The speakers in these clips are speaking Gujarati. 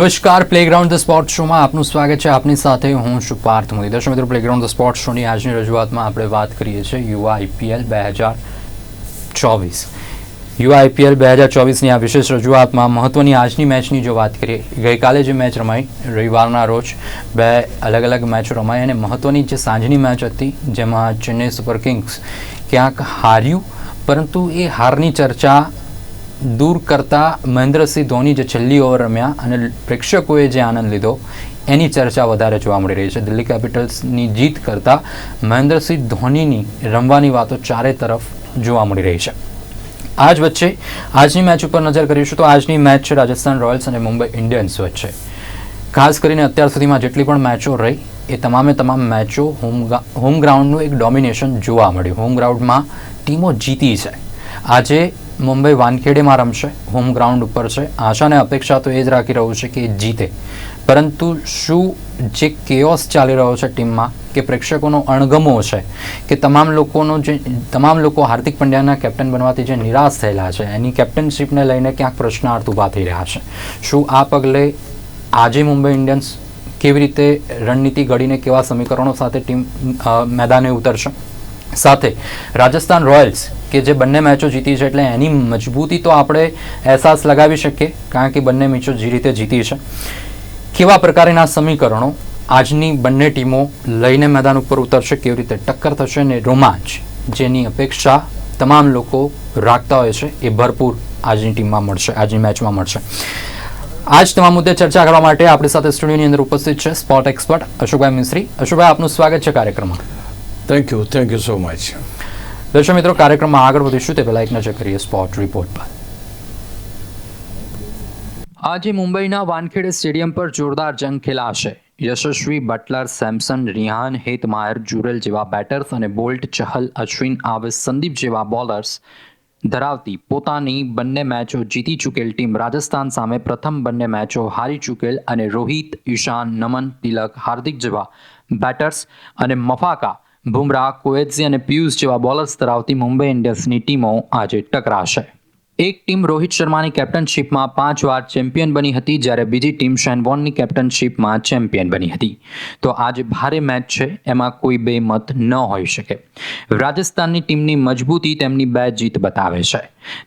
નમસ્કાર પ્લેગ્રાઉન્ડ ધ સ્પોર્ટ શોમાં આપનું સ્વાગત છે. આપની સાથે હું છું પાર્થ મોદી દર્શક મિત્રો પ્લેગ્રાઉન્ડ ધ સ્પોર્ટ શોની આજની રજૂઆતમાં આપણે વાત કરીએ છીએ યુવા આઈપીએલ બે હજાર ચોવીસ. યુવા આઈપીએલ બે હજાર ચોવીસની આ વિશેષ રજૂઆતમાં મહત્વની આજની મેચની જો વાત કરીએ, ગઈકાલે જે મેચ રમાઈ, રવિવારના રોજ બે અલગ અલગ મેચો રમાઈ અને મહત્વની જે સાંજની મેચ હતી, જેમાં ચેન્નઈ સુપર કિંગ્સ ક્યાંક હાર્યું, પરંતુ એ હારની ચર્ચા દૂર કરતા મહેન્દ્રસિંહ ધોની જે છેલ્લી ઓવર રમ્યા અને પ્રેક્ષકોએ જે આનંદ લીધો, એની ચર્ચા વધારે જોવા મળી રહી છે. દિલ્હી કેપિટલ્સની જીત કરતાં મહેન્દ્રસિંહ ધોનીની રમવાની વાતો ચારે તરફ જોવા મળી રહી છે. આજ વચ્ચે, આજની મેચ ઉપર નજર કરીશું તો આજની મેચ છે રાજસ્થાન રોયલ્સ અને મુંબઈ ઇન્ડિયન્સ વચ્ચે. ખાસ કરીને અત્યાર સુધીમાં જેટલી પણ મેચો રહી, એ તમામે તમામ મેચો હોમ હોમ ગ્રાઉન્ડનું એક ડોમિનેશન જોવા મળ્યું. હોમ ગ્રાઉન્ડમાં ટીમો જીતી છે. આજે મુંબઈ વાનખેડેમાં રમશે, હોમ ગ્રાઉન્ડ ઉપર છે. આશા અને અપેક્ષા તો એ જ રાખી રહ્યું છે કે જીતે. પરંતુ શું જે કેઓસ ચાલી રહ્યો છે ટીમમાં, કે પ્રેક્ષકોનો અણગમો છે, કે તમામ લોકોનો જે, તમામ લોકો હાર્દિક પંડ્યાના કેપ્ટન બનવાથી જે નિરાશ થયેલા છે, એની કેપ્ટનશીપને લઈને ક્યાંક પ્રશ્નાર્થ ઊભા થઈ રહ્યા છે. શું આ પગલે આજે મુંબઈ ઇન્ડિયન્સ કેવી રીતે રણનીતિ ઘડીને કેવા સમીકરણો સાથે ટીમ મેદાને ઉતરશે? સાથે રાજસ્થાન રોયલ્સ કે જે બંને મેચો જીતી છે એટલે એની મજબૂતી તો આપણે અહેસાસ લગાવી શકીએ, કારણ કે બંને મેચો જે રીતે જીતી છે. કેવા પ્રકારના સમીકરણો આજની બંને ટીમો લઈને મેદાન ઉપર ઉતરશે, કેવી રીતે ટક્કર થશે અને રોમાંચ જેની અપેક્ષા તમામ લોકો રાખતા હોય છે એ ભરપૂર આજની ટીમમાં મળશે, આજની મેચમાં મળશે. આજ તમામ મુદ્દે ચર્ચા કરવા માટે આપણી સાથે સ્ટુડિયોની અંદર ઉપસ્થિત છે સ્પોર્ટ એક્સપર્ટ અશોકભાઈ મિશ્રી અશોકભાઈ, આપનું સ્વાગત છે કાર્યક્રમમાં. Thank you thank you so much દર્શક મિત્રો, કાર્યક્રમમાં આગળ વધીશું તે પહેલા એક નજર કરીએ સ્પોર્ટ રિપોર્ટ પર. આજે મુંબઈના વાનખેડે સ્ટેડિયમ પર જોરદાર જંગ ખેલાશે. Yashasvi Buttler, Samson, Riyan, Hetmyer, Jurel જેવા બેટર્સ અને બોલ્ટ ચહલ, અશ્વિન આવે સંદીપ જેવા બોલર્સ ધરાવતી પોતાની બંને મેચો જીતી ચૂકેલ ટીમ રાજસ્થાન સામે પ્રથમ બંને મેચો હારી ચૂકેલ અને રોહિત, ઈશાન, નમન, તિલક, હાર્દિક જેવા બેટર્સ અને મફાકા બુમરાહ કોએત્ઝી અને પિયુષ જેવા બોલર્સ ધરાવતી મુંબઈ ઇન્ડિયન્સની ટીમો આજે ટકરાશે. એક ટીમ રોહિત શર્માની કેપ્ટનશીપમાં પાંચ વાર ચેમ્પિયન બની હતી, જ્યારે બીજી ટીમ શેનવોનની કેપ્ટનશીપમાં ચેમ્પિયન બની હતી. તો આજે ભારે મેચ છે, એમાં કોઈ બે મત ન હોઈ શકે. રાજસ્થાનની ટીમની મજબૂતી તેમની બે જીત બતાવે છે.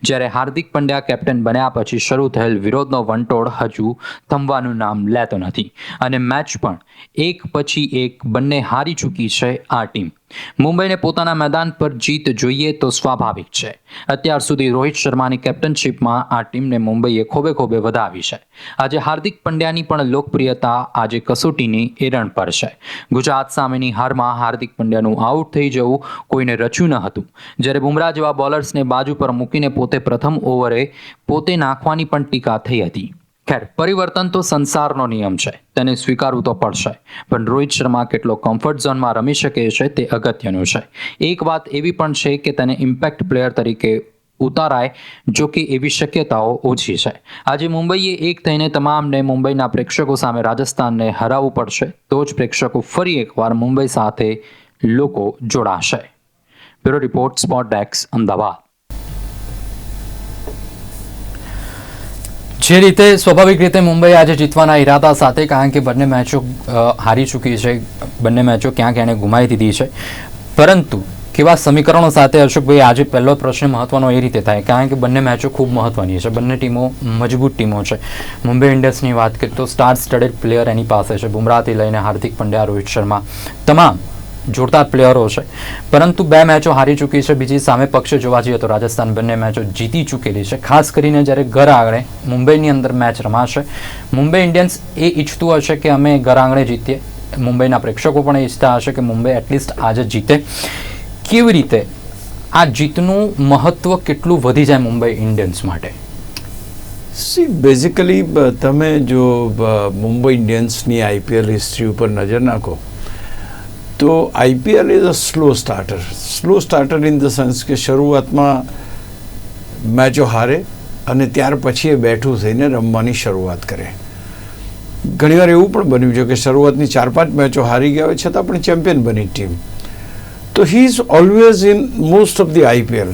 જ્યારે હાર્દિક પંડ્યા કેપ્ટન બન્યા પછી શરૂ થયેલ વિરોધનો વંટોળ હજુ થંભવાનું નામ લેતો નથી. અને મેચ પણ એક પછી એક બંને હારી ચૂકી છે આ ટીમ. મુંબઈને પોતાના મેદાન પર જીત જોઈએ તો સ્વાભાવિક છે. અત્યાર સુધી રોહિત શર્માની કેપ્ટનશીપમાં આ ટીમને મુંબઈએ ખોબે ખોબે વધાવી છે. આજે હાર્દિક પંડ્યાની પણ લોકપ્રિયતા આજે કસોટીની એરણ પર છે. ગુજરાત સામેની હારમાં હાર્દિક પંડ્યાનું આઉટ થઈ જવું કોઈને રચ્યું ન હતું. જ્યારે બુમરાહ જેવા બોલર્સને બાજુ પર મૂકીને પોતે પ્રથમ ઓવરે પોતે નાખવાની પણ ટીકા થઈ હતી. ખેર, પરિવર્તન તો સંસારનો નિયમ છે, તેને સ્વીકારવું તો પડશે. પણ રોહિત શર્મા કેટલો કમ્ફર્ટ ઝોનમાં રમી શકે છે તે અગત્યનું છે. એક વાત એવી પણ છે કે તેને ઇમ્પેક્ટ પ્લેયર તરીકે ઉતારાય, જો કે એવી શક્યતાઓ ઓછી છે. આજે મુંબઈએ એક થઈને તમામને મુંબઈના પ્રેક્ષકો સામે રાજસ્થાનને હરાવવું પડશે, તો જ પ્રેક્ષકો ફરી એકવાર મુંબઈ સાથે લોકો જોડાશે. બ્યુરો રિપોર્ટ સ્પોટ ડેક્સ અમદાવાદ. જે રીતે સ્વાભાવિક રીતે મુંબઈ આજે જીતવાના ઈરાદા સાથે, કારણ કે બંને મેચો હારી ચૂકી છે. બંને મેચો ક્યાંક એણે ગુમાવી દીધી છે. પરંતુ કેવા સમીકરણો સાથે અશોકભાઈ, આજે પહેલો પ્રશ્ન મહત્વનો એ રીતે થાય, કારણ કે બંને મેચો ખૂબ મહત્વની છે. બંને ટીમો મજબૂત ટીમો છે. મુંબઈ ઇન્ડિયન્સની વાત કરીએ તો સ્ટાર સ્ટડેડ પ્લેયર એની પાસે છે. બુમરાહથી લઈને હાર્દિક પંડ્યા, રોહિત શર્મા. તમામ જોરદાર પ્લેયરો છે. પરંતુ બે મેચો હારી ચૂકી છે. બીજી સામે પક્ષે જોવા જઈએ તો રાજસ્થાન બંને મેચો જીતી ચૂકેલી છે. ખાસ કરીને જ્યારે ઘર આંગણે મુંબઈની અંદર મેચ રમાશે. મુંબઈ ઇન્ડિયન્સ એ ઈચ્છતું હશે કે અમે ઘર આંગણે જીતીએ. મુંબઈના પ્રેક્ષકો પણ ઈચ્છતા હશે કે મુંબઈ એટલીસ્ટ આજે જીતે. કેવી રીતે આ જીતનું મહત્વ કેટલું વધી જાય મુંબઈ ઇન્ડિયન્સ માટે? સી બેઝિકલી તમે જો મુંબઈ ઇન્ડિયન્સની આઈપીએલ હિસ્ટ્રી ઉપર નજર નાખો તો IPL is a slow starter slow starter in the sense કે શરૂઆતમાં મેચો હારે અને ત્યાર પછી એ બેઠું થઈને રમવાની શરૂઆત કરે. ઘણીવાર એવું પણ બન્યું છે કે શરૂઆતની ચાર પાંચ મેચો હારી ગયા હોય, છતાં પણ ચેમ્પિયન બની ટીમ તો he is always in most of the IPL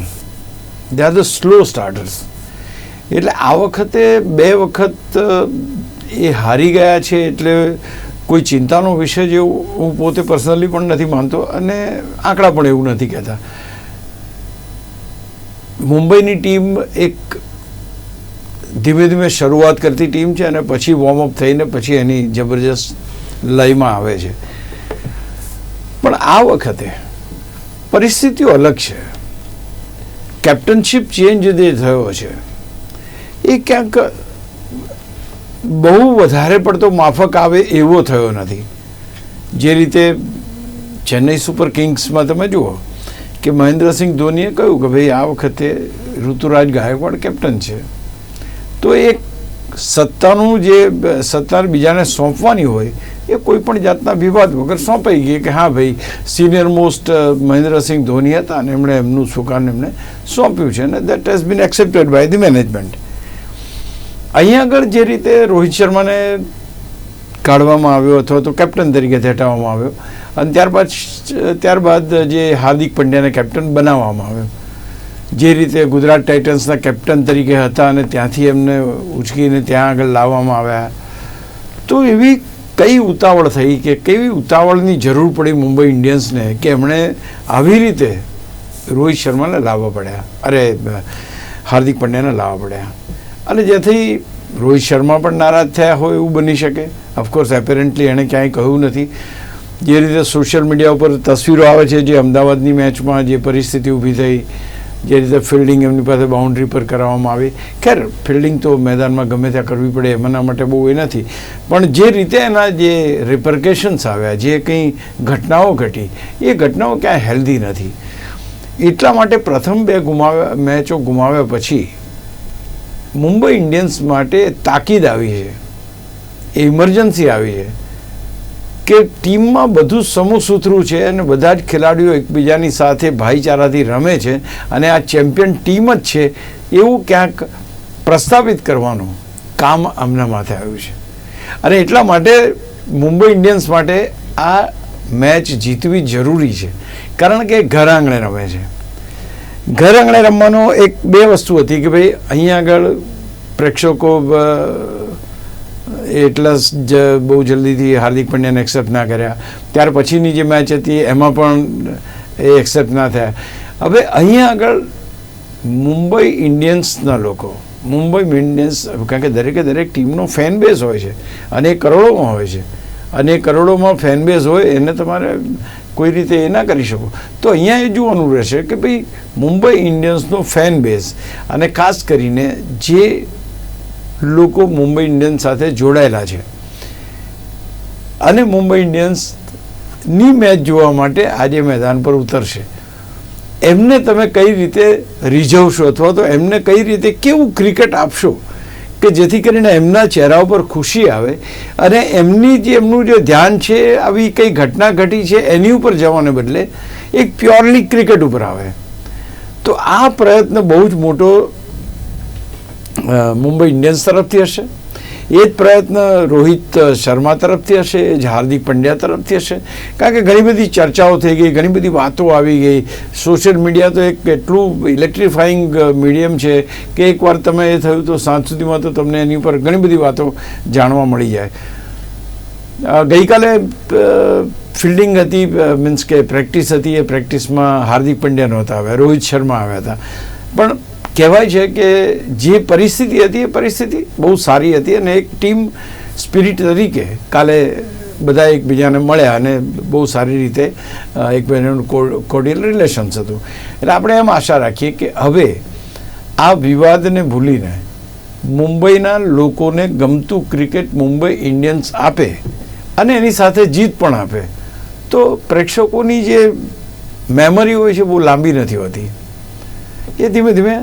they are the slow starters એટલે આ વખતે બે વખત એ હારી ગયા છે, એટલે કોઈ ચિંતાનો વિષય જેવું હું પોતે પર્સનલી પણ નથી માનતો અને આંકડા પણ એવું નથી કહેતા. મુંબઈની ટીમ એક ધીમે ધીમે શરૂઆત કરતી ટીમ છે અને પછી વોર્મઅપ થઈને પછી એની જબરજસ્ત લયમાં આવે છે. પણ આ વખતે પરિસ્થિતિઓ અલગ છે. કેપ્ટનશીપ ચેન્જ જે થયો છે, એ ક્યાંક બહુ વધારે પડતો માફક આવે એવો થયો નથી. જે રીતે ચેન્નઈ સુપર કિંગ્સમાં તમે જુઓ કે મહેન્દ્રસિંહ ધોનીએ કહ્યું કે ભાઈ આ વખતે ઋતુરાજ ગાયકવાડ કેપ્ટન છે. તો એક સત્તાનું જે સત્તા બીજાને સોંપવાની હોય, એ કોઈ પણ જાતના વિવાદ વગર સોંપાઈ ગઈ કે હા ભાઈ સિનિયર મોસ્ટ મહેન્દ્રસિંહ ધોની હતા અને એમણે એમનું સુકાન એમણે સોંપ્યું છે. અને that has been accepted by the management અહીંયા આગળ જે રીતે રોહિત શર્માને કાઢવામાં આવ્યો અથવા તો કેપ્ટન તરીકે હટાવવામાં આવ્યો, અને ત્યારબાદ ત્યારબાદ જે હાર્દિક પંડ્યાને કેપ્ટન બનાવવામાં આવ્યો. જે રીતે ગુજરાત ટાઇટન્સના કેપ્ટન તરીકે હતા અને ત્યાંથી એમને ઉચકીને ત્યાં આગળ લાવવામાં આવ્યા. તો એવી કઈ ઉતાવળ થઈ કે કેવી ઉતાવળની જરૂર પડી મુંબઈ ઇન્ડિયન્સને કે એમણે આવી રીતે રોહિત શર્માને લાવવા પડ્યા? અરે હાર્દિક પંડ્યાને લાવવા પડ્યા. અને જેથી રોહિત શર્મા પણ નારાજ થયા હોય એવું બની શકે. ઓફકોર્સ એપેરેન્ટલી એણે ક્યાંય કહ્યું નથી. જે રીતે સોશિયલ મીડિયા ઉપર તસવીરો આવે છે, જે અમદાવાદની મેચમાં જે પરિસ્થિતિ ઊભી થઈ, જે રીતે ફિલ્ડિંગ એમની પાસે બાઉન્ડ્રી પર કરાવવામાં આવી. ખેર ફિલ્ડિંગ તો મેદાનમાં ગમે ત્યાં કરવી પડે, એમના માટે બહુ એ નથી. પણ જે રીતે એના જે રિપર્કેશન્સ આવ્યા, જે કંઈ ઘટનાઓ ઘટી, એ ઘટનાઓ ક્યાંય હેલ્ધી નથી. એટલા માટે પ્રથમ બે ગુમાવ્યા, મેચો ગુમાવ્યા પછી મુંબઈ ઇન્ડિયન્સ માટે તાકીદ આવી છે ઇમરજન્સી આવી છે, કે ટીમમાં બધું સમૂહ સૂત્રું છે અને બધા જ ખેલાડીઓ એકબીજાની સાથે ભાઈચારાથી રમે છે અને આ ચેમ્પિયન ટીમ જ છે એવું ક્યાંક પ્રસ્થાપિત કરવાનું કામ આમના માથે આવ્યું છે. અને એટલા માટે મુંબઈ ઇન્ડિયન્સ માટે આ મેચ જીતવી જરૂરી છે, કારણ કે ઘર આંગણે રમે છે. ઘર આંગણે રમવાનો એક બે વસ્તુ હતી કે ભાઈ અહીંયા આગળ પ્રેક્ષકો એટલા જ બહુ જલ્દીથી હાર્દિક પંડ્યાને એક્સેપ્ટ ના કર્યા. ત્યાર પછીની જે મેચ હતી, એમાં પણ એ એક્સેપ્ટ ના થયા. હવે અહીંયા આગળ મુંબઈ ઇન્ડિયન્સના લોકો, મુંબઈ ઇન્ડિયન્સ, કારણ કે દરેકે દરેક ટીમનો ફેન બેઝ હોય છે અને એ કરોડોમાં હોય છે. અને કરોડોમાં ફેન બેઝ હોય, એને તમારે કોઈ રીતે એ ના કરી શકો. તો અહીંયા એ જોવાનું રહેશે કે ભાઈ મુંબઈ ઇન્ડિયન્સનો ફેન બેઝ અને ખાસ કરીને જે લોકો મુંબઈ ઇન્ડિયન્સ સાથે જોડાયેલા છે. અને મુંબઈ ઇન્ડિયન્સની મેચ જોવા માટે આજે મેદાન પર ઉતરશે. એમને તમે કઈ રીતે રીઝવશો અથવા તો એમને કઈ રીતે કેવું ક્રિકેટ આપશો કે જેથી કરીને એમના ચહેરા ઉપર ખુશી આવે અને એમની જે એમનું જે ધ્યાન છે, આવી કઈ ઘટના ઘટી છે, એની ઉપર જવાને બદલે એક પ્યોરલી ક્રિકેટ ઉપર આવે. તો આ પ્રયત્ન બહુ જ મોટો મુંબઈ ઇન્ડિયન્સ તરફથી હશે. એ જ પ્રયત્ન રોહિત શર્મા તરફથી હશે જ હાર્દિક પંડ્યા તરફથી હશે. કારણ કે ઘણી બધી ચર્ચાઓ થઈ ગઈ, ઘણી બધી વાતો આવી ગઈ. સોશિયલ મીડિયા તો એક એટલું ઇલેક્ટ્રિફાઈંગ મીડિયમ છે કે એકવાર તમે એ થયું તો સાંજ સુધીમાં તો તમને એની ઉપર ઘણી બધી વાતો જાણવા મળી જાય. ગઈકાલે ફિલ્ડિંગ હતી મીન્સ કે પ્રેક્ટિસ હતી, એ પ્રેક્ટિસમાં હાર્દિક પંડ્યા નહોતા આવ્યા, રોહિત શર્મા આવ્યા હતા. પણ કહેવાય છે કે જે પરિસ્થિતિ હતી એ પરિસ્થિતિ બહુ સારી હતી અને એક ટીમ સ્પિરિટ તરીકે કાલે બધા એકબીજાને મળ્યા અને બહુ સારી રીતે એકબીજાનું કોર્ડિયલ રિલેશન્સ હતું. એટલે આપણે એમ આશા રાખીએ કે હવે આ વિવાદને ભૂલીને મુંબઈના લોકોને ગમતું ક્રિકેટ મુંબઈ ઇન્ડિયન્સ આપે અને એની સાથે જીત પણ આપે, તો પ્રેક્ષકોની જે મેમરી હોય છે બહુ લાંબી નથી હોતી. એ ધીમે ધીમે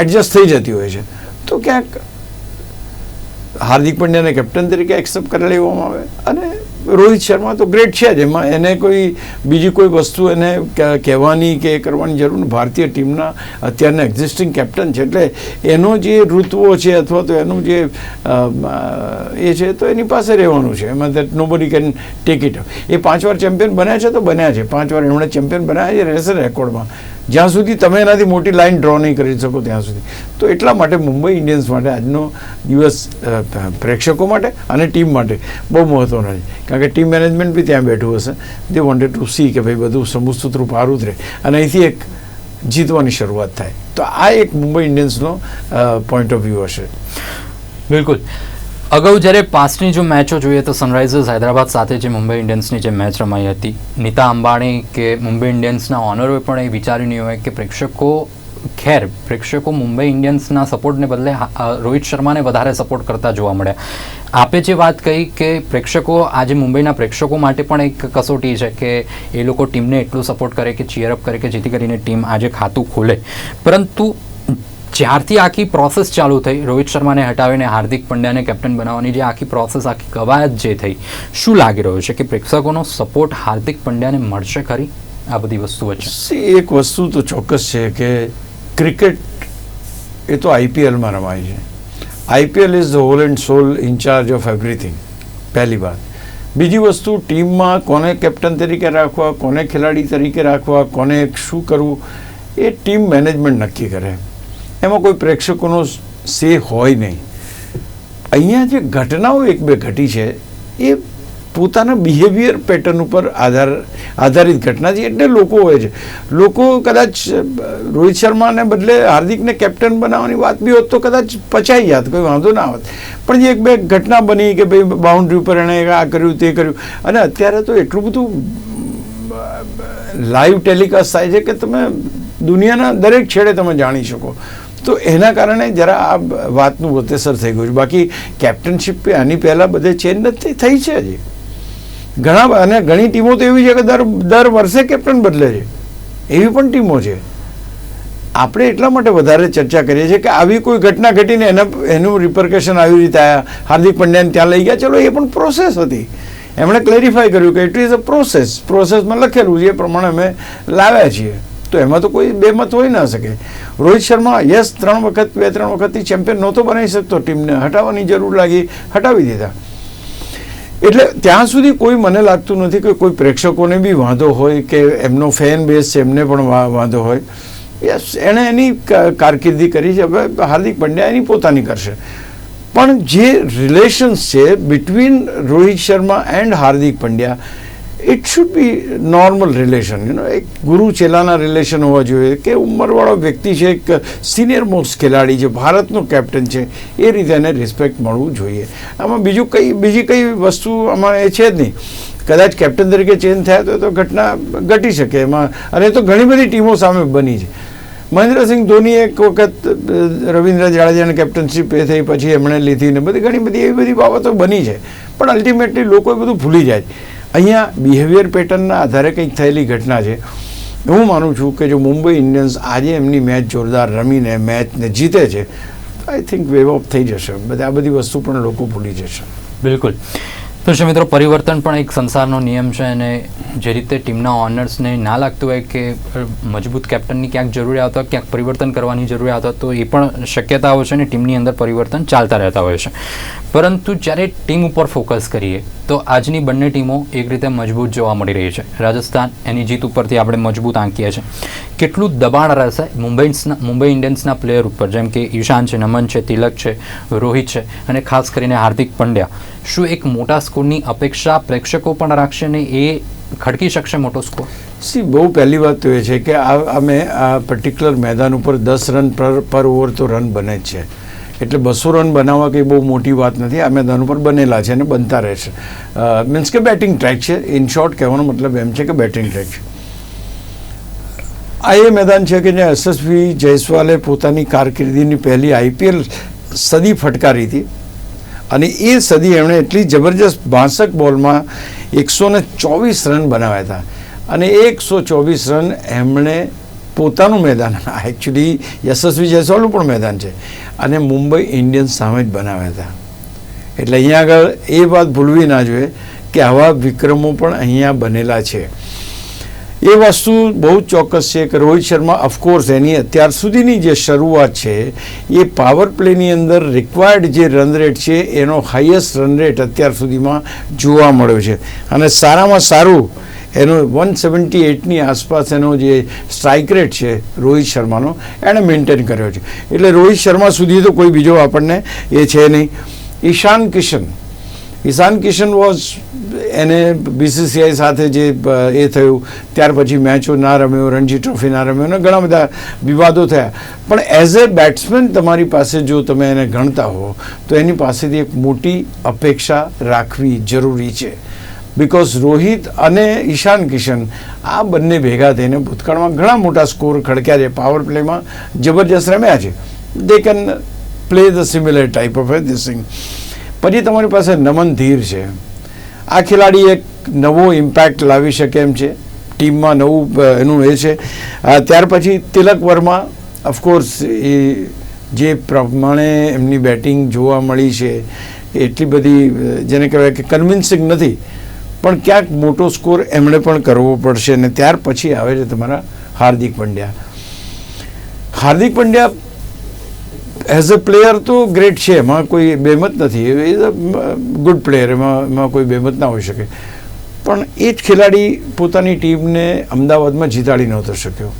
એડજસ્ટ થઈ જતી હોય છે. તો ક્યાંક હાર્દિક પંડ્યાને કેપ્ટન તરીકે એક્સેપ્ટ કરી લેવામાં આવે. અને રોહિત શર્મા તો ગ્રેટ છે જ. એમાં એને કોઈ બીજી કોઈ વસ્તુ એને કહેવાની કે કરવાની જરૂર ભારતીય ટીમના અત્યારના એક્ઝિસ્ટિંગ કેપ્ટન છે. એટલે એનો જે ઋતુઓ છે અથવા તો એનું જે એ છે, તો એની પાસે રહેવાનું છે. એમાં દેટ નો બડી કેન ટેક ઇટ એ પાંચ વાર ચેમ્પિયન બન્યા છે તો બન્યા છે. પાંચ વાર એમણે ચેમ્પિયન બનાવ્યા છે. રહેશે રેકોર્ડમાં જ્યાં સુધી તમે એનાથી મોટી લાઇન ડ્રો નહીં કરી શકો ત્યાં સુધી. તો એટલા માટે મુંબઈ ઇન્ડિયન્સ માટે આજનો દિવસ પ્રેક્ષકો માટે અને ટીમ માટે બહુ મહત્ત્વનો છે. કારણ કે ટીમ મેનેજમેન્ટ બી ત્યાં બેઠું હશે. દે વોન્ટેડ ટુ સી કે ભાઈ બધું સમુસ્તુત પારું જ રહે. અને અહીંથી એક જીતવાની શરૂઆત થાય. તો આ એક મુંબઈ ઇન્ડિયન્સનો પોઈન્ટ ઓફ વ્યૂ હશે. બિલકુલ. અગાઉ જ્યારે પાંચની જો મેચો જોઈએ તો સનરાઇઝર્સ હૈદરાબાદ સાથે જે મુંબઈ ઇન્ડિયન્સની જે મેચ રમાઈ હતી, નીતા અંબાણી કે મુંબઈ ઇન્ડિયન્સના ઓનરોએ પણ એ વિચાર્યું નહીં હોય કે પ્રેક્ષકો, ખેર, પ્રેક્ષકો મુંબઈ ઇન્ડિયન્સના સપોર્ટને બદલે રોહિત શર્માને વધારે સપોર્ટ કરતા જોવા મળ્યા. આપે જે વાત કહી કે પ્રેક્ષકો, આજે મુંબઈના પ્રેક્ષકો માટે પણ એક કસોટી છે કે એ લોકો ટીમને એટલું સપોર્ટ કરે કે ચીયરઅપ કરે કે જેથી કરીને ટીમ આજે ખાતું ખોલે. પરંતુ જ્યારથી આખી પ્રોસેસ ચાલુ થઈ, રોહિત શર્માને હટાવીને હાર્દિક પંડ્યાને કેપ્ટન બનાવવાની જે આખી પ્રોસેસ આખી કવાયત જે થઈ, શું લાગી રહ્યું છે કે પ્રેક્ષકોનો સપોર્ટ હાર્દિક પંડ્યાને મળશે ખરી? આ બધી વસ્તુ વચ્ચે. એક વસ્તુ તો ચોક્કસ છે કે ક્રિકેટ એ તો આઈપીએલમાં રમાય છે. IPL is the whole and sole in charge of everything પહેલી વાત. બીજી વસ્તુ, ટીમમાં કોને કેપ્ટન તરીકે રાખવા, કોને ખેલાડી તરીકે રાખવા, કોને શું કરવું, એ ટીમ મેનેજમેન્ટ નક્કી કરે. એમાં કોઈ પ્રેક્ષકોનો સે હોય નહીં. અહીંયા જે ઘટનાઓ એક બે ઘટી છે, એ પોતાના બિહેવિયર પેટર્ન ઉપર આધાર, આધારિત ઘટના છે. એટલે લોકો હોય છે. લોકો કદાચ, રોહિત શર્માને બદલે હાર્દિકને કેપ્ટન બનાવવાની વાત બી હોત તો કદાચ પચાઈ જાત, કોઈ વાંધો ના હોત. પણ જે એક બે ઘટના બની કે ભાઈ બાઉન્ડ્રી ઉપર એણે આ કર્યું, તે કર્યું. અને અત્યારે તો એટલું બધું લાઈવ ટેલિકાસ્ટ થાય છે કે તમે દુનિયાના દરેક છેડે તમે જાણી શકો. તો એના કારણે જરા આ વાતનું વતેસર થઈ ગયું છે. બાકી કેપ્ટનશીપ આની પહેલાં બધે ચેન્જ નથી થઈ છે હજી. ઘણા અને ઘણી ટીમો તો એવી છે કે દર દર વર્ષે કેપ્ટન બદલે છે. એવી પણ ટીમો છે. આપણે એટલા માટે વધારે ચર્ચા કરીએ છીએ કે આવી કોઈ ઘટના ઘટીને એના એનું રિપરકેશન આવી રીતે આવ્યા હાર્દિક પંડ્યાને ત્યાં લઈ ગયા. ચલો, એ પણ પ્રોસેસ હતી. એમણે ક્લેરિફાઈ કર્યું કે ઇટ ઇઝ અ પ્રોસેસ પ્રોસેસમાં લખેલું છે, એ પ્રમાણે અમે લાવ્યા છીએ. તો એમાં તો કોઈ બે મત હોઈ ના શકે. રોહિત શર્મા, યસ, ત્રણ વખત, બે, ત્રણ વખતથી ચેમ્પિયન નહોતો બનાવી શકતો. ટીમને હટાવવાની જરૂર લાગી, હટાવી દીધા. એટલે ત્યાં સુધી કોઈ મને લાગતું નથી કે કોઈ પ્રેક્ષકોને બી વાંધો હોય કે એમનો ફેન બેઝ છે એમને પણ વાંધો હોય. યસ એણે એની કારકિર્દી કરી છે. હવે હાર્દિક પંડ્યા એની પોતાની કરશે. પણ જે રિલેશન્સ છે between Rohit Sharma and Hardik Pandya it should be normal relation you know એક ગુરુ ચેલાના રિલેશન હોવા જોઈએ કે ઉંમરવાળો વ્યક્તિ છે, એક સિનિયર મોસ્ટ ખેલાડી છે, ભારતનો કેપ્ટન છે, એ રીતે એને રિસ્પેક્ટ મળવું જોઈએ. આમાં બીજું કઈ, બીજી કઈ વસ્તુ આમાં એ છે જ નહીં. કદાચ કેપ્ટન તરીકે ચેન્જ થયા તો ઘટના ઘટી શકે એમાં. અને તો ઘણી બધી ટીમો સામે બની છે. મહેન્દ્રસિંહ ધોની એક વખત રવિન્દ્ર જાડેજાને કેપ્ટનશીપ એ થઈ, પછી એમણે લીધી ને બધી ઘણી બધી એવી બધી બાબતો બની છે. પણ અલ્ટિમેટલી લોકો એ બધું ભૂલી જાય. અહીંયા બિહેવિયર પેટર્નના આધારે કંઈક થયેલી ઘટના છે. હું માનું છું કે જો મુંબઈ ઇન્ડિયન્સ આજે એમની મેચ જોરદાર રમીને મેચને જીતે છે આઈ થિંક વેવ ઓફ થઈ જશે. બધા આ બધી વસ્તુ પણ લોકો ભૂલી જશે. બિલકુલ. તો છે મિત્રો, પરિવર્તન પણ એક સંસારનો નિયમ છે અને જે રીતે ટીમના ઓનર્સને ના લાગતું હોય કે મજબૂત કેપ્ટનની ક્યાંક જરૂરિયાત હોય ક્યાંક પરિવર્તન કરવાની જરૂરિયાત હોય તો એ પણ શક્યતાઓ છે ને ટીમની અંદર પરિવર્તન ચાલતા રહેતા હોય છે. પરંતુ જ્યારે ટીમ ઉપર ફોકસ કરીએ, તો આજની બંને ટીમો એક રીતે મજબૂત જોવા મળી રહી છે. રાજસ્થાન એની જીત ઉપરથી આપણે મજબૂત આંકીએ છીએ. કેટલું દબાણ રહેશે મુંબઈના, મુંબઈ ઇન્ડિયન્સના પ્લેયર ઉપર? જેમ કે ઈશાન છે, નમન છે, તિલક છે, રોહિત છે અને ખાસ કરીને હાર્દિક પંડ્યા. શું એક મોટા સ્કોરની અપેક્ષા પ્રેક્ષકો પણ રાખશે ને એ ખડકી શકશે મોટો સ્કોર? સી, બહુ પહેલી વાત તો એ છે કે આ, અમે આ પર્ટિક્યુલર મેદાન ઉપર દસ રન પર પર ઓવર તો રન બને જ છે. એટલે બસો રન બનાવવા કંઈ બહુ મોટી વાત નથી. આ મેદાન ઉપર બનેલા છે અને બનતા રહેશે મીન્સ કે બેટિંગ ટ્રેક છે. ઇન શોર્ટ કહેવાનો મતલબ એમ છે કે બેટિંગ ટ્રેક છે. આ એ મેદાન છે કે જ્યાં યશસ્વી જયસ્વાલે પોતાની કારકિર્દીની પહેલી આઈપીએલ સદી ફટકારી હતી. અને એ સદી એમણે એટલી જબરજસ્ત બાસઠ બોલમાં એકસો ચોવીસ રન બનાવ્યા હતા. અને એકસો ચોવીસ રન એમણે પોતાનું મેદાન એકચ્યુઅલી યશસ્વી જયસ્વાલનું પણ મેદાન છે, અને મુંબઈ ઇન્ડિયન્સ સામે જ બનાવ્યા હતા. એટલે અહીંયા આગળ એ વાત ભૂલવી ના જોઈએ કે આવા વિક્રમો પણ અહીંયા બનેલા છે. એ વસ્તુ બહુ ચોક્કસ છે કે રોહિત શર્મા ઓફકોર્સ એની અત્યાર સુધીની જે શરૂઆત છે, એ પાવર પ્લેની અંદર રિક્વાયર્ડ જે રન રેટ છે, એનો હાઈએસ્ટ રન રેટ અત્યાર સુધીમાં જોવા મળ્યો છે. અને સારામાં સારું, એનો વન સેવન્ટી એટની આસપાસ એનો જે સ્ટ્રાઇક રેટ છે, રોહિત શર્માનો, એણે મેન્ટેન કર્યો છે. એટલે રોહિત શર્મા સુધી તો કોઈ બીજો આપણને એ છે નહીં. ઈશાન કિશન ઈશાન કિશન વોઝ એને બીસીસીઆઈ સાથે જે એ થયું, ત્યાર પછી મેચો ના રમ્યો, રણજી ટ્રોફી ના રમ્યો, અને ઘણા બધા વિવાદો થયા. પણ એઝ એ બેટ્સમેન તમારી પાસે જો તમે એને ગણતા હો, તો એની પાસેથી એક મોટી અપેક્ષા રાખવી જરૂરી છે. બિકોઝ રોહિત અને ઈશાન કિશન, આ બંને ભેગા થઈને ભૂતકાળમાં ઘણા મોટા સ્કોર ખડક્યા છે. પાવર પ્લેમાં જબરજસ્ત રમ્યા છે. They can play the similar type of a thing પછી તમારી પાસે નમન ધીર છે. આ ખેલાડી એક નવો ઇમ્પેક્ટ લાવી શકે એમ છે. ટીમમાં નવું એનું એ છે. ત્યાર પછી તિલક વર્મા ઓફકોર્સ એ જે પ્રમાણે એમની બેટિંગ જોવા મળી છે, એટલી બધી જેને કહેવાય કે કન્વિન્સિંગ નથી. પણ ક્યાંક મોટો સ્કોર એમણે પણ કરવો પડશે. અને ત્યાર પછી આવે છે તમારા Hardik Pandya. Hardik Pandya as a player તો ગ્રેટ છે, એમાં કોઈ બેમત નથી. ઇઝ અ ગુડ પ્લેયર એમાં એમાં કોઈ બેમત ના હોઈ શકે. પણ એ જ ખેલાડી પોતાની ટીમને અમદાવાદમાં જીતાડી નહોતો શક્યો.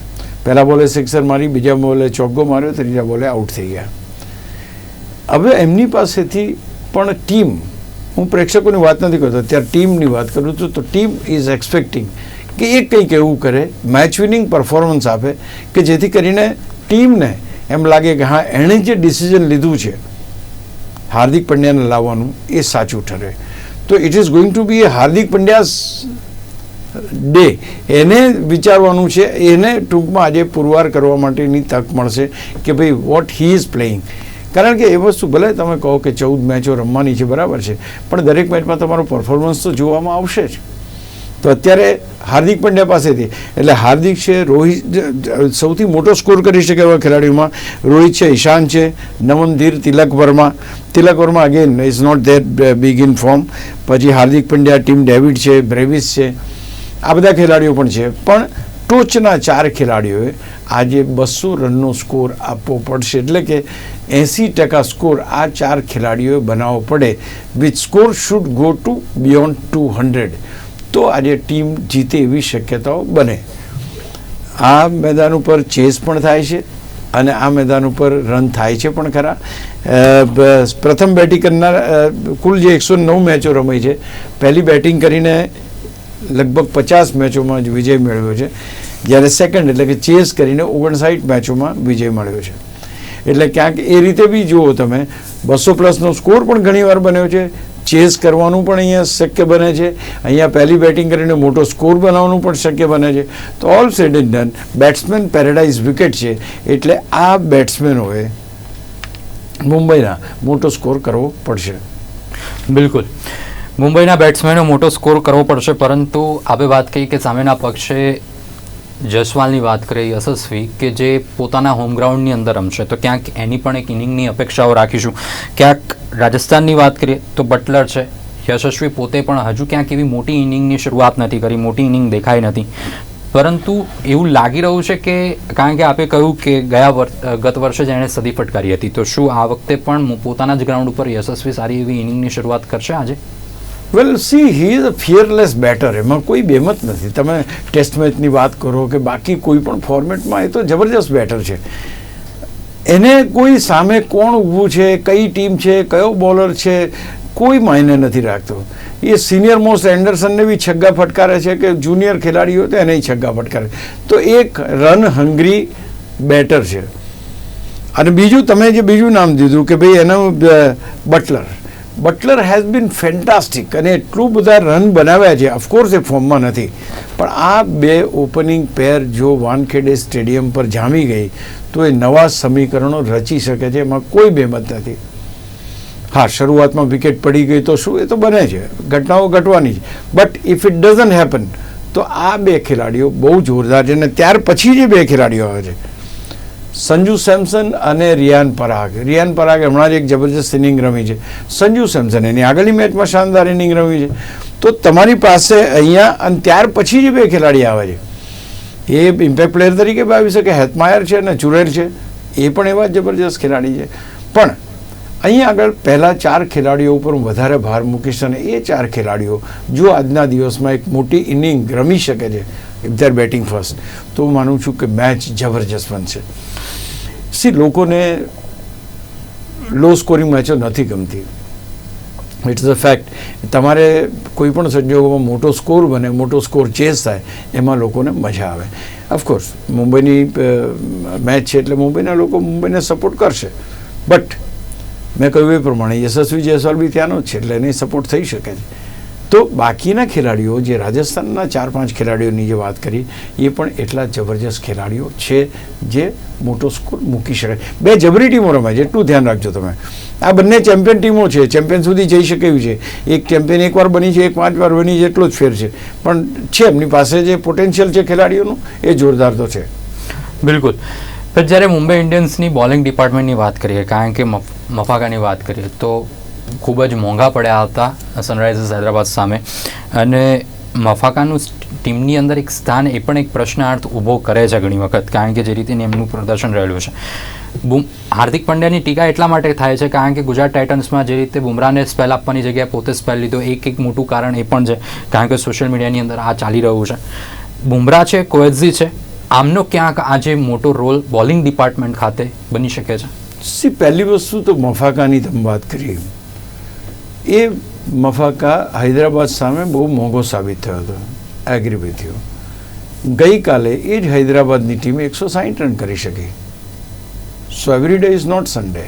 પહેલા બોલે સિક્સર મારી, બીજા બોલે ચોગ્ગો માર્યો, ત્રીજા બોલે આઉટ થઈ ગયા. હવે એમની પાસેથી પણ ટીમ, હું પ્રેક્ષકોની વાત નથી કરતો, અત્યારે ટીમની વાત કરું છું, તો ટીમ ઇઝ એક્સપેક્ટિંગ કે એ કંઈક એવું કરે મેચ વિનિંગ પરફોર્મન્સ આપે, કે જેથી કરીને ટીમને એમ લાગે કે હા, એણે જે ડિસિઝન લીધું છે, હાર્દિક પંડ્યાને લાવવાનું, એ સાચું ઠરે. તો it is going to be a Hardik Pandya's day એને વિચારવાનું છે, એને ટૂંકમાં આજે પુરવાર કરવા માટેની તક મળશે કે ભાઈ વોટ હી ઇઝ પ્લેઇંગ કારણ કે એ વસ્તુ ભલે તમે કહો કે ચૌદ મેચો રમવાની છે, બરાબર છે, પણ દરેક મેચમાં તમારું પરફોર્મન્સ તો જોવામાં આવશે જ. તો અત્યારે હાર્દિક પંડ્યા પાસેથી. એટલે હાર્દિક છે, રોહિત સૌથી મોટો સ્કોર કરી શકે એવા ખેલાડીઓમાં. રોહિત છે, ઈશાન છે Naman Dhir Tilak Varma. Tilak Varma again is not that big in form પછી હાર્દિક પંડ્યા, ટીમ ડેવિડ છે, બ્રેવિસ છે. આ બધા ખેલાડીઓ પણ છે. પણ ટોચના ચાર ખેલાડીઓએ આજે બસો રનનો સ્કોર આપવો પડશે. એટલે કે એંસી ટકા સ્કોર આ ચાર ખેલાડીઓએ બનાવવો પડે. With score should go to beyond two hundred તો આજે ટીમ જીતે એવી શક્યતાઓ બને. આ મેદાન ઉપર ચેસ પણ થાય છે અને આ મેદાન ઉપર રન થાય છે પણ ખરા. પ્રથમ બેટિંગ કરનાર કુલ જે એકસો નવ મેચો રમાઈ છે, પહેલી બેટિંગ કરીને લગભગ પચાસ મેચોમાં જ વિજય મેળવ્યો છે. જ્યારે સેકન્ડ એટલે કે ચેસ કરીને ઓગણસાઠ મેચોમાં વિજય મળ્યો છે. એટલે ક્યાંક એ રીતે બી જુઓ તમે, બસો પ્લસનો સ્કોર પણ ઘણીવાર બન્યો છે. ચેસ કરવાનું પણ અહીંયા શક્ય બને છે. અહીંયા પહેલી બેટિંગ કરીને મોટો સ્કોર બનાવવાનું પણ શક્ય બને છે. તો all said and done batsman paradise wicket છે. એટલે આ બેટ્સમેનોએ મુંબઈના મોટો સ્કોર કરવો પડશે. બિલકુલ. મુંબઈના બેટ્સમેનો મોટો સ્કોર કરવો પડશે, પરંતુ આપણે વાત કહી કે સામેના પક્ષે જસવાલની વાત કરીએ યશસ્વી, કે જે પોતાના હોમ ગ્રાઉન્ડની અંદર રમશે. તો ક્યાંક એની પણ એક ઇનિંગની અપેક્ષાઓ રાખીશું. ક્યાંક રાજસ્થાનની વાત કરીએ તો બટલર છે. યશસ્વી પોતે પણ હજુ ક્યાંક એવી મોટી ઇનિંગની શરૂઆત નથી કરી, મોટી ઇનિંગ દેખાઈ નથી. પરંતુ એવું લાગી રહ્યું છે કે, કારણ કે આપે કહ્યું કે ગયા વર્ષ ગત વર્ષે જ એણે સદી ફટકારી હતી. તો શું આ વખતે પણ પોતાના જ ગ્રાઉન્ડ ઉપર યશસ્વી સારી એવી ઇનિંગની શરૂઆત કરશે આજે? Well see he is a fearless batter એમાં કોઈ બેમત નથી. તમે ટેસ્ટ મેચની વાત કરો કે બાકી કોઈ પણ ફોર્મેટમાં એ તો જબરજસ્ત બેટર છે. એને કોઈ સામે કોણ ઊભું છે, કઈ ટીમ છે, કયો બોલર છે, કોઈ માયને નથી રાખતો. એ સિનિયર મોસ્ટ એન્ડરસનને બી છગ્ગા ફટકારે છે કે જુનિયર ખેલાડીઓ તો એને છગ્ગા ફટકારે. તો એક રન હંગ્રી બેટર છે. અને બીજું, તમે જે બીજું નામ દીધું કે ભાઈ એનું Buttler. Buttler has been fantastic અને એટલું બધા રન બનાવ્યા છે. ઓફકોર્સ એ ફોર્મમાં નથી. પણ આ બે ઓપનિંગ પેર જો વાનખેડે સ્ટેડિયમ પર જામી ગઈ, તો એ નવા સમીકરણો રચી શકે છે. એમાં કોઈ બેમત નથી. હા, શરૂઆતમાં વિકેટ પડી ગઈ તો શું? એ તો બને છે. ઘટનાઓ ઘટવાની છે. But if it doesn't happen તો આ બે ખેલાડીઓ બહુ જોરદાર છે અને ત્યાર પછી જે બે ખેલાડીઓ આવે છે. સંજુ સેમસન અને રિયાન પરાગ. રિયાન પરાગ હમણાં જ એક જબરજસ્ત ઇનિંગ રમી છે. સંજુ સેમસન એની આગળની મેચમાં શાનદાર ઇનિંગ રમી છે. તો તમારી પાસે અહીંયા અને ત્યાર પછી જે બે ખેલાડી આવે છે, એ ઇમ્પેક્ટ પ્લેયર તરીકે આવી શકે હેતમાયર છે અને ચુરેલ છે, એ પણ એવા જબરજસ્ત ખેલાડી છે. પણ અહીં આગળ પહેલાં ચાર ખેલાડીઓ ઉપર હું વધારે ભાર મૂકીશ અને એ ચાર ખેલાડીઓ જો આજના દિવસમાં એક મોટી ઇનિંગ રમી શકે છે ઇફ બેટિંગ ફર્સ્ટ તો હું માનું છું કે મેચ જબરજસ્ત બનશે. સી લોકોને લો સ્કોરિંગ મેચો નથી ગમતી. ઇટ્સ અ ફેક્ટ તમારે કોઈ પણ સંજોગોમાં મોટો સ્કોર બને, મોટો સ્કોર ચેસ થાય, એમાં લોકોને મજા આવે. ઓફકોર્સ મુંબઈની મેચ છે એટલે મુંબઈના લોકો મુંબઈને સપોર્ટ કરશે. બટ મેં કહ્યું એ પ્રમાણે યશસ્વી જયસ્વાલ બી ત્યાંનો જ છે, એટલે એને સપોર્ટ થઈ શકે છે. તો બાકીના ખેલાડીઓ જે રાજસ્થાનના ચાર પાંચ ખેલાડીઓની જે વાત કરી, એ પણ એટલા જબરજસ્ત ખેલાડીઓ છે જે મોટો સ્કોર મૂકી શકે બે જબરી ટીમો રમાય છે, એટલું ધ્યાન રાખજો તમે. આ બંને ચેમ્પિયન ટીમો છે, ચેમ્પિયન સુધી જઈ શકે એવી છે. એક ચેમ્પિયન એકવાર બની છે, એક પાંચ વાર બની છે, એટલો જ ફેર છે. પણ છે, એમની પાસે જે પોટેન્શિયલ છે ખેલાડીઓનું, એ જોરદાર તો છે. બિલકુલ. જ્યારે મુંબઈ ઇન્ડિયન્સની બોલિંગ ડિપાર્ટમેન્ટની વાત કરીએ, કારણ કે મફાકાની વાત કરીએ, તો ખૂબ જ મોંઘા પડ્યા હતા સનરાઇઝર્સ હૈદરાબાદ સામે. અને મફાકાનું ટીમની અંદર એક સ્થાન એ પણ એક પ્રશ્નાર્થ ઊભો કરે છે ઘણી વખત, કારણ કે જે રીતે એમનું પ્રદર્શન રહેલું છે. બુમ, હાર્દિક પંડ્યાની ટીકા એટલા માટે થાય છે કારણ કે ગુજરાત ટાઇટન્સમાં જે રીતે બુમરાને સ્પેલ આપવાની જગ્યાએ પોતે સ્પેલ લીધો, એક એક મોટું કારણ એ પણ છે, કારણ કે સોશિયલ મીડિયાની અંદર આ ચાલી રહ્યું છે. બુમરાહ છે કોએઝી છે, આમનો ક્યાંક આજે મોટો રોલ બોલિંગ ડિપાર્ટમેન્ટ ખાતે બની શકે છે. સી, પહેલી વસ્તુ તો મફાકાની તમે વાત કરી. એ મફાકા હૈદરાબાદ સામે બહુ મોંઘો સાબિત થયો હતો. એગ્રી વિથ યુ ગઈકાલે એ જ હૈદરાબાદની ટીમે એકસો સાહીઠ રન કરી શકી. So every day is not Sunday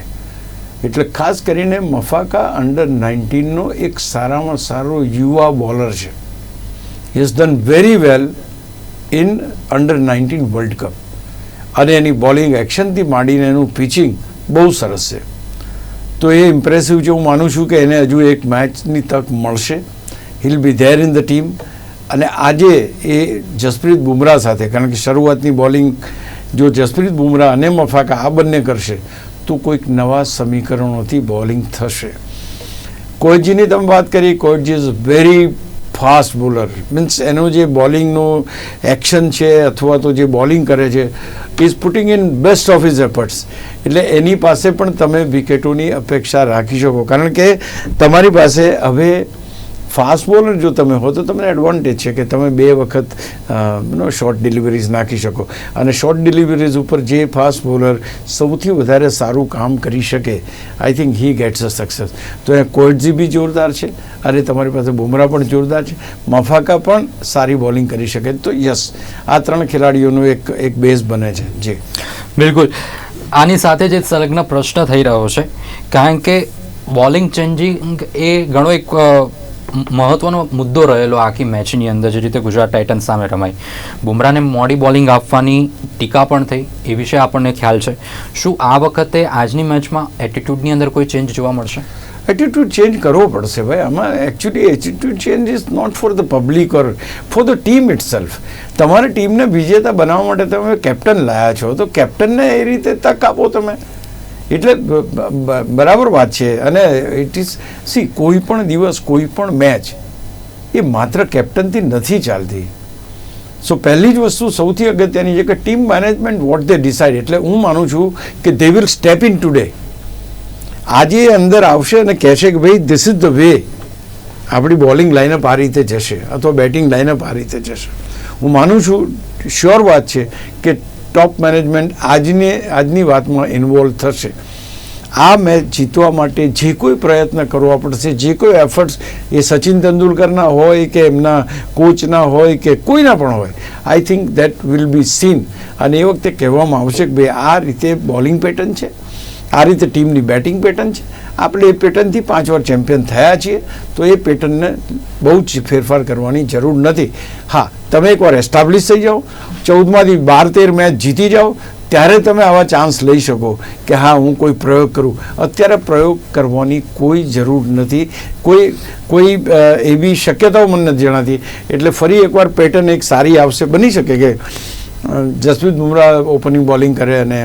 એટલે ખાસ કરીને મફાકા અંડર નાઇન્ટીનનો એક સારામાં સારો યુવા બોલર છે. Is done very well in under nineteen world cup અને એની બોલિંગ એક્શનથી માંડીને એનું પિચિંગ બહુ સરસ છે. તો એ ઇમ્પ્રેસિવ છે. હું માનું છું કે એને હજુ એક મેચની તક મળશે. He'll be there in the team અને આજે એ જસપ્રીત બુમરાહ સાથે, કારણ કે શરૂઆતની બોલિંગ જો જસપ્રીત બુમરાહ અને મફાકા આ બંને કરશે, તો કોઈક નવા સમીકરણોથી બોલિંગ થશે. કોઈજીની તમે વાત કરી Coetzee is very fast bowler. Means એનું જે બોલિંગનું એક્શન છે અથવા તો જે બોલિંગ કરે છે is putting in best of is efforts એટલે એની પાસે પણ તમે વિકેટોની અપેક્ષા રાખી શકો. કારણ કે તમારી પાસે હવે ફાસ્ટ બોલર જો તમે હો, તો તમને એડવાન્ટેજ છે કે તમે બે વખત નો શોર્ટ ડિલિવરીઝ નાખી શકો. અને શોર્ટ ડિલિવરીઝ ઉપર જે ફાસ્ટ બોલર સૌથી વધારે સારું કામ કરી શકે I think he gets a success તો એ કોઇટજી બી જોરદાર છે અને તમારી પાસે બુમરાહ પણ જોરદાર છે, મફાકા પણ સારી બોલિંગ કરી શકે. તો યસ આ ત્રણ ખેલાડીઓનું એક એક બેઝ બને છે. જી. બિલકુલ. આની સાથે જ સંલગ્ન પ્રશ્ન થઈ રહ્યો છે, કારણ કે બોલિંગ ચેન્જિંગ એ ઘણો એક મહત્વનો મુદ્દો રહેલો આખી મેચની અંદર, જે રીતે ગુજરાત ટાઇટન્સ સામે રમાઈ. બુમરાને મોડી બોલિંગ આપવાની ટીકા પણ થઈ, એ વિશે આપણને ખ્યાલ છે. શું આ વખતે આજની મેચમાં એટીટ્યૂડની અંદર કોઈ ચેન્જ જોવા મળશે? એટીટ્યુડ ચેન્જ કરવો પડશે ભાઈ. આમાં actually attitude change is not for the public or for the team itself તમારી ટીમને વિજેતા બનાવવા માટે તમે કેપ્ટન લાયા છો, તો કેપ્ટનને એ રીતે તક આપો તમે. એટલે બરાબર વાત છે. અને ઇટ ઇઝ સી કોઈ પણ દિવસ, કોઈ પણ મેચ એ માત્ર કેપ્ટનથી નથી ચાલતી. સો પહેલી જ વસ્તુ સૌથી અગત્યની છે કે team management what they decide એટલે હું માનું છું કે they will step in today આજે અંદર આવશે અને કહેશે કે ભાઈ ધીસ ઇઝ ધ વે આપણી બોલિંગ લાઇનઅપ આ રીતે જશે. અથવા બેટિંગ લાઇનઅપ આ રીતે જશે. હું માનું છું શ્યોર વાત છે કે ટોપ મેનેજમેન્ટ આજને, આજની વાતમાં ઇન્વોલ્વ થશે. આ મેચ જીતવા માટે જે કોઈ પ્રયત્ન કરવા પડશે, જે કોઈ એફર્ટ્સ એ સચિન તેંડુલકરના હોય કે એમના કોચના હોય કે કોઈના પણ હોય I think that will be seen અને એ વખતે કહેવામાં આવશે કે ભાઈ આ રીતે બોલિંગ પેટર્ન છે, આ રીતે ટીમની બેટિંગ પેટર્ન છે આપણે એ પેટર્નથી પાંચ વાર ચેમ્પિયન થયા છીએ, તો એ પેટર્નને બહુ જ ફેરફાર કરવાની જરૂર નથી. હા, તમે એકવાર એસ્ટાબ્લિશ થઈ જાઓ, ચૌદમાંથી બાર તેર મેચ જીતી જાઓ, ત્યારે તમે આવા ચાન્સ લઈ શકો કે હા, હું કોઈ પ્રયોગ કરું. અત્યારે પ્રયોગ કરવાની કોઈ જરૂર નથી. કોઈ કોઈ એવી શક્યતાઓ મને નથી જણાતી. એટલે ફરી એકવાર પેટર્ન એક સારી આવશે. બની શકે કે જસપ્રીત બુમરાહ ઓપનિંગ બોલિંગ કરે અને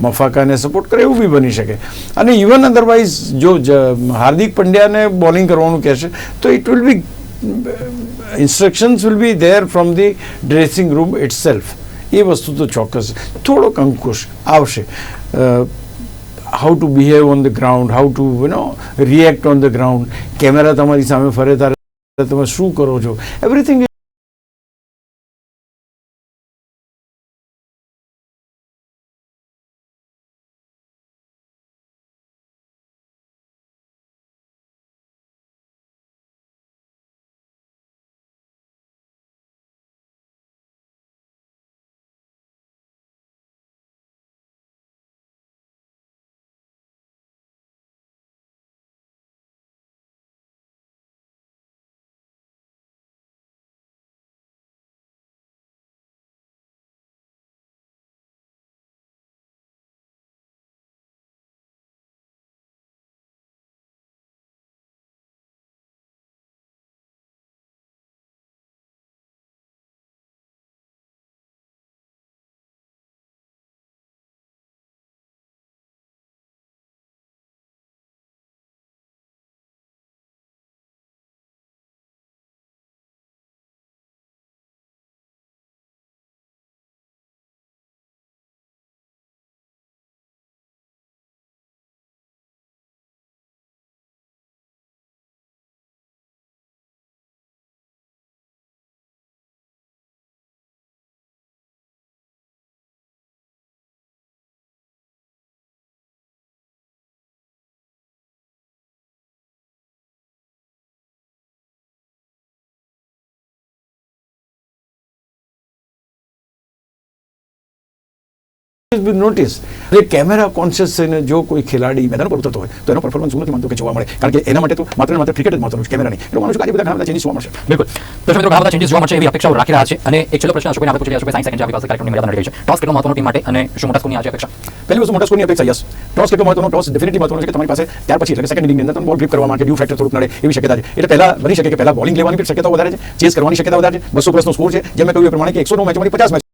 મફાકાને સપોર્ટ કરે એવું બી બની શકે. અને ઇવન અધરવાઇઝ જો હાર્દિક પંડ્યાને બોલિંગ કરવાનું કહેશે, તો it will be instructions will be there from the dressing room it એ વસ્તુ તો ચોક્કસ, થોડોક અંકુશ આવશે. How to behave on the ground how to you know react on the ground camera તમારી સામે ફરે તારે તમે શું કરો છો? એવરીથિંગ બી નોટિસ એટલે કેમેરા કોન્શિયસ થઈને જો કોઈ ખેલાડી મેદાન પર ઉતરતો હોય તો એનો પરફોર્મન્સ હું નથી માનતો કે જોવા મળે. કારણ કે એના માટે તો માત્ર માત્ર ક્રિકેટ જ મહત્વનું છે કેમેરા નહીં. એટલે માનું છું આજે બધા ઘણા બધા ચેન્જીસ જોવા મળશે. બિલકુલ. તો મિત્રો ઘણા બધા ચેન્જીસ જોવા મળશે એવી અપેક્ષાઓ રાખી રહ્યા છે. અને એક છેલ્લો પ્રશ્ન અશોકભાઈ આપણે પૂછી રહ્યા સેકન્ડ આપણી પાસે કાર્યક્રમની મર્યાદા રહી છે. ટોસ કેટલો મહત્વનો ટીમ માટે અને શું મોટા સ્કોરની આજે અપેક્ષા? પહેલી વસ્તુ મોટા સ્કોરની અપેક્ષા યસ ટોસ કેટલો મહત્વનો ટોસ ડેફિનેટલી મહત્વનો છે કે તમારી પાસે ત્યાર પછી એટલે સેકન્ડ ઇનિંગની અંદર તમે બોલ ગ્રીપ કરવા માટે ડ્યુ ફેક્ટર થોડું નડે એવી શક્યતા છે. એટલે પહેલા બની શકે કે પહેલા બોલિંગ લેવાની શક્યતા વધારે છે ચેસ કરવાની શક્યતા વધારે છે. બસો પ્લસનો સ્કોર છે. જેમ મેં કહ્યું એ પ્રમાણે કે એકસો નો મેચોમાંથી પચાસ મેચ